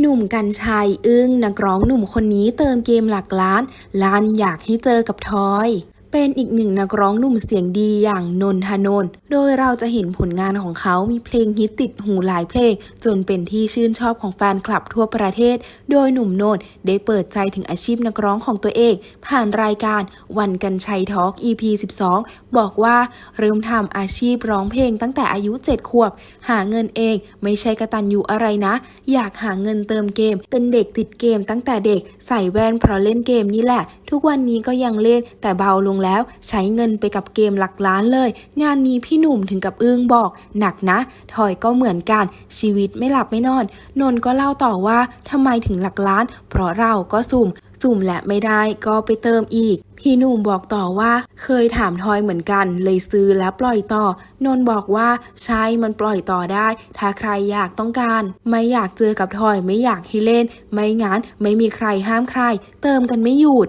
หนุ่มกัญชัยอึ้งนักร้องหนุ่มคนนี้เติมเกมหลักล้านล้านอยากให้เจอกับทอย เป็นอีกหนึ่งนักร้องหนุ่มเสียงดีอย่างนนทนน โดยเราจะเห็นผลงานของเขามีเพลงฮิตติดหูหลายเพลง จนเป็นที่ชื่นชอบของแฟนคลับทั่วประเทศ โดยหนุ่มนนได้เปิดใจถึงอาชีพนักร้องของตัวเอง ผ่านรายการวันกันชัยทอล์ก EP 12 บอกว่าเริ่มทำอาชีพร้องเพลงตั้งแต่อายุ 7 ขวบ หาเงินเองไม่ใช่กระตันอยู่อะไรนะ อยากหาเงินเติมเกม เป็นเด็กติดเกมตั้งแต่เด็กใส่แว่นเพราะเล่นเกมนี่แหละ ทุกวันนี้ก็ยังเล่นแต่เบาลงแล้ว ใช้เงินไปกับเกมหลักล้านเลย งานนี้พี่หนุ่มถึงกับอึ้งบอก หนักนะทอยก็เหมือนกัน ชีวิตไม่หลับไม่นอน นนก็เล่าต่อว่าทำไมถึงหลักล้าน เพราะเราก็สุ่ม สุ่มและไม่ได้ก็ไปเติมอีกพี่หนุ่มบอกต่อว่า เคยถามทอยเหมือนกัน เลยซื้อและปล่อยต่อ นนบอกว่าใช่มันปล่อยต่อได้ ถ้าใครอยากต้องการ ไม่อยากเจอกับทอยไม่อยากให้เล่น ไม่งั้นไม่มีใครห้ามใคร เติมกันไม่หยุด